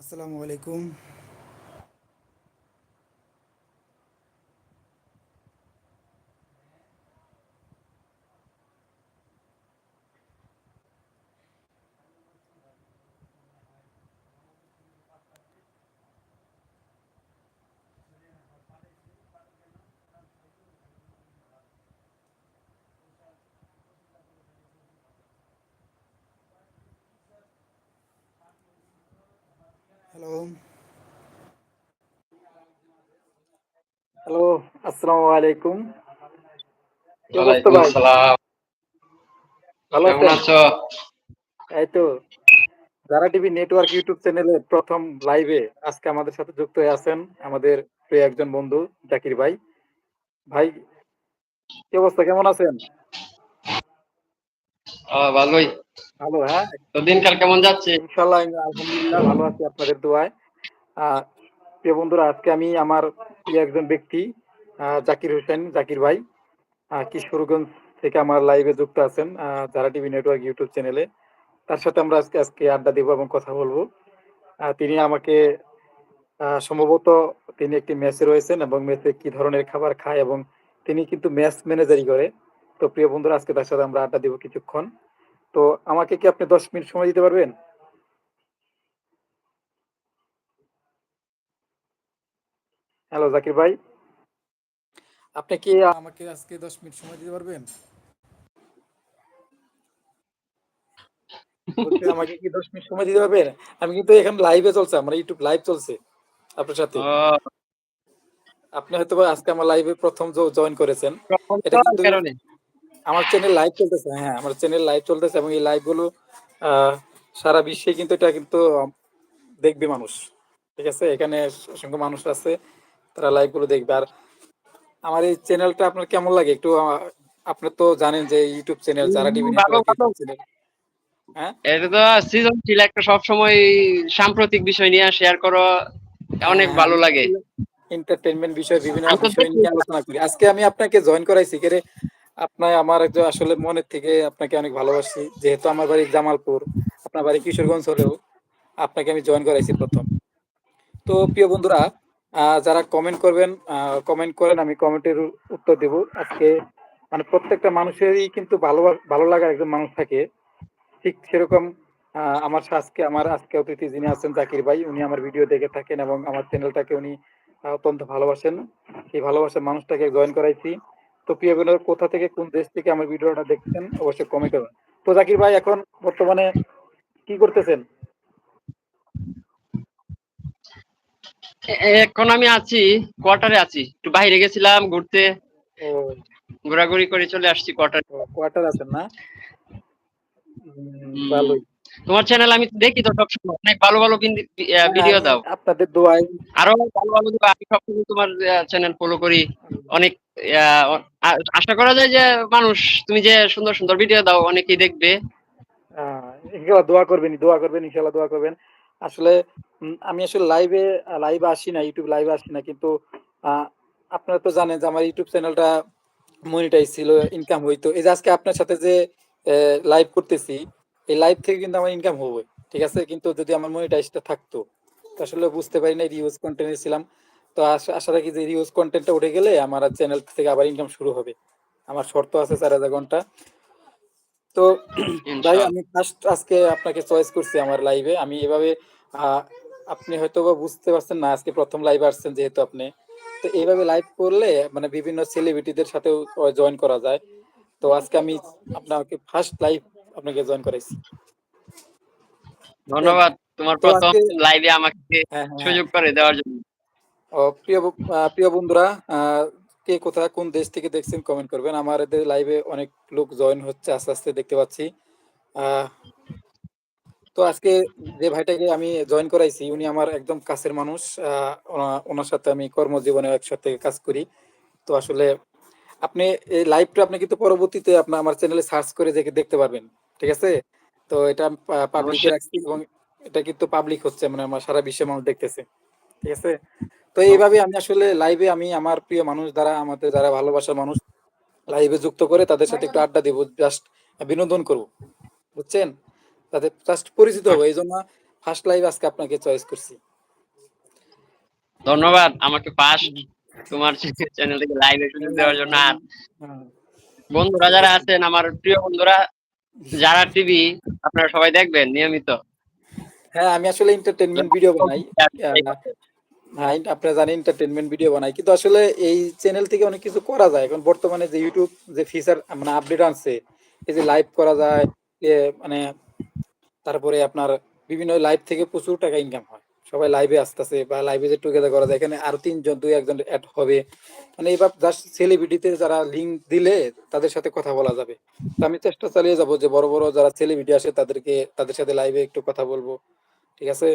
আসসালামু আলাইকুম। Hello hello আসসালামু। আলাইকুম ভালো কেমন আছেন? আছো? এই তো যারা টিভি নেটওয়ার্ক ইউটিউব চ্যানেলে প্রথম লাইভে আজকে আমাদের সাথে যুক্ত হয়ে আছেন আমাদের প্রিয় একজন বন্ধু জাকির ভাই। ভাই কি অবস্থা? কেমন আছেন? ভালোই। ভালো হ্যাঁ? তো দিনকাল কেমন যাচ্ছে? আলহামদুলিল্লাহ ভালো আছি আপনাদের দোয়ায়। প্রিয় বন্ধুরা আজকে আমি আমার একজন ব্যক্তি জাকির হোসেন জাকির ভাই কিশোরগঞ্জ থেকে আমার লাইভে যুক্ত আছেন যারা টিভি নেটওয়ার্ক ইউটিউব চ্যানেলে তার সাথে আমরা আজকে আজকে আড্ডা দেবো এবং কথা বলব। তিনি আমাকে সম্ভবত তিনি একটি মেসে রয়েছেন এবং মেসে কি ধরনের খাবার খায় এবং তিনি কিন্তু মেস ম্যানেজারই করে। তো প্রিয় বন্ধুরা আজকে তার সাথে আমরা আড্ডা দেবো কিছুক্ষণ। তো আমাকে কি আপনি দশ মিনিট সময় দিতে পারবেন? হ্যালো জাকির ভাই। আপনি কি আমাকে আজকে দশ মিনিট সময় দিতে পারবেন? আমাকে কি দশ মিনিট সময় দিতে পারবেন? আমি কিন্তু এখানে লাইভে চলছে আমার ইউটিউব লাইভ চলছে আপনার সাথে। আপনি হয়তো আজকে আমার লাইভে প্রথম জয়েন করেছেন। এটা কিন্তু আমার চ্যানেল লাইভ চলতেছে হ্যাঁ আমার চ্যানেল লাইভ চলতেছে এবং এই লাইভগুলো আহ, সারা বিশ্বে কিন্তু এটা কিন্তু দেখবে মানুষ ঠিক আছে? এখানে অসংখ্য মানুষ আছে তারা লাইভগুলো দেখবে। আর আমার এই চ্যানেলটা আপনার কেমন লাগে? একটু আপনি তো জানেন যে ইউটিউব চ্যানেল যারা টিভি। চ্যানেল হ্যাঁ? এটা তো সৃজনশীল একটা সবসময় সাম্প্রতিক বিষয় নিয়ে শেয়ার করো অনেক হ্যাঁ, ভালো লাগে। এন্টারটেইনমেন্ট বিষয় বিভিন্ন বিষয় নিয়ে আলোচনা করি। আজকে আমি আপনাকে জয়েন করাইছি কেরে আপনার আমার একজন আসলে মনের থেকে আপনাকে অনেক ভালোবাসি। যেহেতু আমার বাড়ি জামালপুর, আপনার বাড়ি কিশোরগঞ্জ হলেও আপনাকে আমি জয়েন করাইছি প্রথম। তো প্রিয় বন্ধুরা যারা কমেন্ট করবেন কমেন্ট করেন, আমি কমেন্টের উত্তর দেব। আজকে মানে প্রত্যেকটা মানুষেরই কিন্তু ভালো ভালো লাগার একজন মানুষ থাকে। ঠিক সেরকম আমার আজকে আমার আজকে অতিথি যিনি আছেন, জাকির ভাই, উনি আমার ভিডিও দেখে থাকেন এবং আমার চ্যানেলটাকে উনি অত্যন্ত ভালোবাসেন। সেই ভালোবাসার মানুষটাকে জয়েন করাইছি। তো প্রিয় বন্ধুরা কোথা থেকে কোন দেশ থেকে আমার ভিডিওটা দেখছেন অবশ্যই কমেন্ট করবেন। তো জাকির ভাই এখন বর্তমানে কি করতেছেন? এখন আমি আছি কোয়ার্টারে আছি। একটু বাইরে গেছিলাম ঘুরতে। ঘোরাঘুরি করে চলে আসছি কোয়ার্টারে কোয়ার্টার আছেন না? ভালোই। তোমার চ্যানেল আমি দেখি তো সবসময়। অনেক ভালো ভালো ভিডিও দাও। আপনাদের দোয়ায় আরও ভালো ভালো। আমি সবসময় তোমার চ্যানেল ফলো করি। অনেক আশা করা যায় যে মানুষ, তুমি যে সুন্দর সুন্দর ভিডিও দাও, অনেকেই দেখবে। ইনশাল্লাহ দোয়া করবেন দোয়া করবেন ইনশাল্লাহ দোয়া করবেন। আসলে আমি আসলে লাইভে আসি না ইউটিউব আসি না, কিন্তু আপনারা তো জানেন যে আমার ইউটিউব চ্যানেলটা মনিটাইজ ছিল ইনকাম হইতো। এই যে আজকে আপনার সাথে যে লাইভ করতেছি, এই লাইভ থেকে কিন্তু আমার ইনকাম হবে, ঠিক আছে? কিন্তু যদি আমার মনিটাইজটা থাকতো আসলে বুঝতে পারি না রিউজ কন্টেন্টে ছিলাম। তো আশা রাখি যে রিউজ কন্টেন্টটা উঠে গেলে আমার চ্যানেল থেকে আবার ইনকাম শুরু হবে। আমার শর্ত আছে চার হাজার ঘণ্টা। তো ভাই আমি ফার্স্ট আজকে আপনাকে চয়েস করছি আমার লাইভে আমি এভাবে আপনি হয়তো বা বুঝতে পারছেন না আজকে প্রথম লাইভ আসছেন যেহেতু আপনি। তো এইভাবে লাইভ করলে মানে বিভিন্ন সেলিব্রিটিদের সাথেও জয়েন করা যায়। তো আজকে আমি আপনাকে ফার্স্ট লাইভ আপনাকে জয়েন করাইছি। ধন্যবাদ। তোমার প্রথম লাইভে আমাকে হ্যাঁ হ্যাঁ। সুযোগ করে দেওয়ার জন্য। প্রিয় প্রিয় বন্ধুরা কে কোথায় কোন দেশ থেকে দেখছেন কমেন্ট করবেন। আমাদের লাইভে অনেক লোক জয়েন হচ্ছে আস্তে আস্তে দেখতে পাচ্ছি। তো আজকে যে ভাইটাকে আমি জয়েন করাইছি উনি আমার একদম কাছের মানুষ। ওনার সাথে আমি কর্মজীবনে একসাথে কাজ করি। তো আসলে আপনি এই লাইভটা আপনি কিন্তু পরবর্তীতে আপনার আমার চ্যানেলে সার্চ করে দেখে দেখতে পারবেন। ঠিক আছে? তো এটা পাবলিকে। রাখছি এবং এটা কিন্তু পাবলিক হচ্ছে মানে আমার সারা বিশ্বের মানুষ দেখতেছে। ঠিক আছে? তো এইভাবে আমি আসলে লাইভে আমি আমার প্রিয় মানুষ দ্বারা আমাদের যারা ভালোবাসার মানুষ লাইভে যুক্ত করে তাদের সাথে একটু আড্ডা দিব জাস্ট বিনোদন করব। বুঝছেন? তাদের জাস্ট পরিচিত হব এই জন্য ফার্স্ট লাইভ আজকে আপনাকে চয়েস করছি। ধন্যবাদ আমাকে পাস তোমার চ্যানেল থেকে লাইভে সুযোগ দেওয়ার জন্য। আর হ্যাঁ। বন্ধুরা যারা আছেন আমার প্রিয় বন্ধুরা যারা টিভি আপনারা সবাই দেখবেন নিয়মিত। হ্যাঁ আমি আসলে এন্টারটেনমেন্ট ভিডিও বানাই। হ্যাঁ আপনারা জানেন এন্টারটেনমেন্ট ভিডিও বানাই। কিন্তু আসলে এই চ্যানেল থেকে অনেক কিছু করা যায়। এখন বর্তমানে যে ইউটিউব যে ফিচার মানে আপডেট আনছে, এই যে লাইভ করা যায় মানে তারপরে আপনার বিভিন্ন লাইভ থেকে প্রচুর টাকা ইনকাম হয়। সবাই লাইভে আসতেছে বা লাইভে যে টুগেদার করা যায়, এখানে আরও তিনজন, দুই একজন অ্যাড হবে। মানে এবার জাস্ট সেলিব্রিটিতে যারা লিঙ্ক দিলে তাদের সাথে কথা বলা যাবে। তো আমি চেষ্টা চালিয়ে যাব যে বড় বড় যারা সেলিব্রিটি আসে তাদেরকে, তাদের সাথে লাইভে একটু কথা বলব। ঠিক আছে?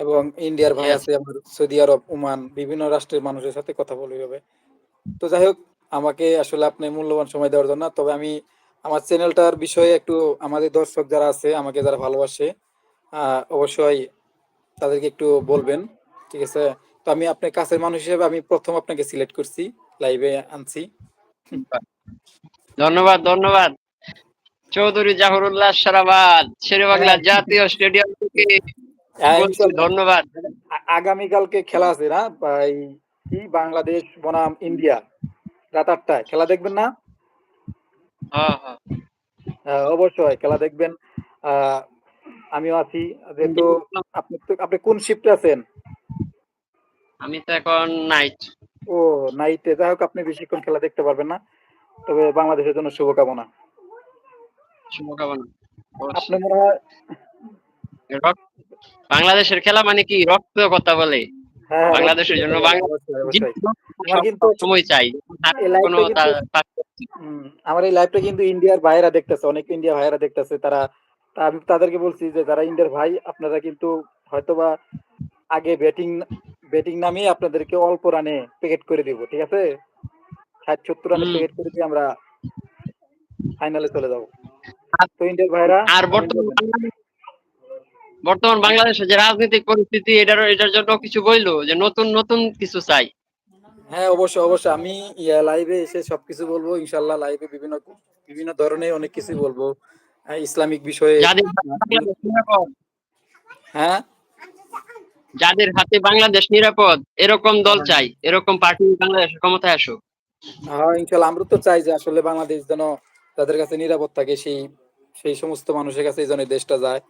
এবং ইন্ডিয়ার ভাই আছে আমার সৌদি আরব ওমান বিভিন্ন রাষ্ট্রের মানুষের সাথে কথা বলতে হবে। তো যাই হোক আমাকে আসলে আপনি মূল্যবান সময় দেওয়ার জন্য তবে আমি আমার চ্যানেলটার বিষয়ে একটু আমাদের দর্শক যারা আছে আমাকে যারা ভালোবাসে অবশ্যই তাদেরকে একটু বলবেন ঠিক আছে? তো আমি আপনার কাছের মানুষ হিসেবে আমি প্রথম আপনাকে সিলেক্ট করছি লাইভে আনছি। ধন্যবাদ ধন্যবাদ। চৌধুরী জাহরুল্লাহ সারাবাদ শেরে বাংলা জাতীয় স্টেডিয়াম থেকে। ধন্যবাদ। আগামীকালকে খেলা আছে না? কি বাংলাদেশ বনাম ইন্ডিয়া? রাত আটটায় খেলা দেখবেন না? হ্যাঁ হ্যাঁ। হ্যাঁ, অবশ্যই খেলা দেখবেন। আমিও আছি। যেহেতু আপনি আপনি কোন শিফটে আছেন? আমি তো এখন নাইট ও নাইটে যাই হোক আপনি বেশিক্ষণ খেলা দেখতে পারবেন না। তবে বাংলাদেশের জন্য শুভকামনা। শুভকামনা। আপনি মনে হয় বাংলাদেশের খেলা মানে কি? রক্ত কথা বলে। হ্যাঁ বাংলাদেশের জন্য সময় চাই। কোনো আমার এই লাইভটা কিন্তু ইন্ডিয়ার ভাইয়েরা দেখতেছে অনেক ইন্ডিয়া ভাইয়েরা দেখতেছে। তারা আমি তাদেরকে বলছি যে যারা ইন্ডিয়ার ভাই আপনারা কিন্তু হয়তোবা আগে ব্যাটিং ব্যাটিং নামিয়ে আপনাদেরকে অল্প রানে প্যাকেট করে দিব ঠিক আছে? ষাট সত্তর রানে হুম। প্যাকেট করে দিয়ে আমরা ফাইনালে চলে যাব। তো ইন্ডিয়ার ভাইরা আর বর্তমান বর্তমান বাংলাদেশের যে রাজনৈতিক পরিস্থিতি এটার এটার জন্য কিছু বলল যে নতুন নতুন কিছু চাই। হ্যাঁ অবশ্যই অবশ্যই। আমি লাইভে এসে সবকিছু বলব। ইনশাল্লাহ লাইভে বিভিন্ন বিভিন্ন ধরনের অনেক কিছু বলব। ইসলামিক বিষয়ে যাদের হাতে বাংলাদেশ নিরাপদ। হ্যাঁ? যাদের হাতে বাংলাদেশ নিরাপদ এরকম দল চাই। এরকম পার্টি বাংলাদেশের ক্ষমতায় আসুক। হ্যাঁ ইনশাল্লাহ আমরা তো চাই যে আসলে বাংলাদেশ যেন তাদের কাছে নিরাপদ থাকে সেই সেই সমস্ত মানুষের কাছে যেন দেশটা যায়।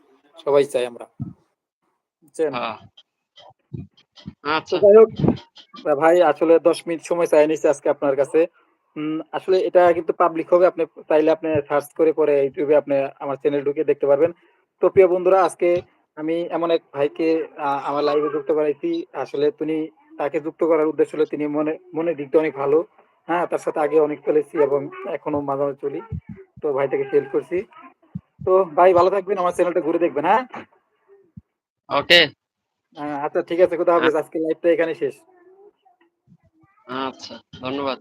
সবাই চাই আমরা? হ্যাঁ। আচ্ছা। যাই হোক ভাই আসলে দশ মিনিট সময় চাই নিচ্ছে আজকে আপনার কাছে। আসলে এটা কিন্তু পাবলিক হবে আপনি চাইলে আপনি সার্চ করে পরে ইউটিউবে আপনি আমার চ্যানেল ঢুকে দেখতে পারবেন। তো প্রিয় বন্ধুরা আজকে আমি এমন এক ভাইকে আমার লাইভে যুক্ত করাইছি। আসলে তিনি তাকে যুক্ত করার উদ্দেশ্য হলো তিনি মনে মনে দিকটা অনেক ভালো। হ্যাঁ তার সাথে আগে অনেক চলেছি এবং এখনও মাঝে মাঝে চলি। তো ভাইটাকে হেল্প করছি। তো ভাই ভালো থাকবেন আমার চ্যানেলটা ঘুরে দেখবেন হ্যাঁ? ওকে। আচ্ছা ঠিক আছে কোথাও হাফেজ আজকে লাইভটা এখানে শেষ। আচ্ছা ধন্যবাদ।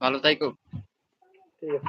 ভালো থাকো ঠিক আছে।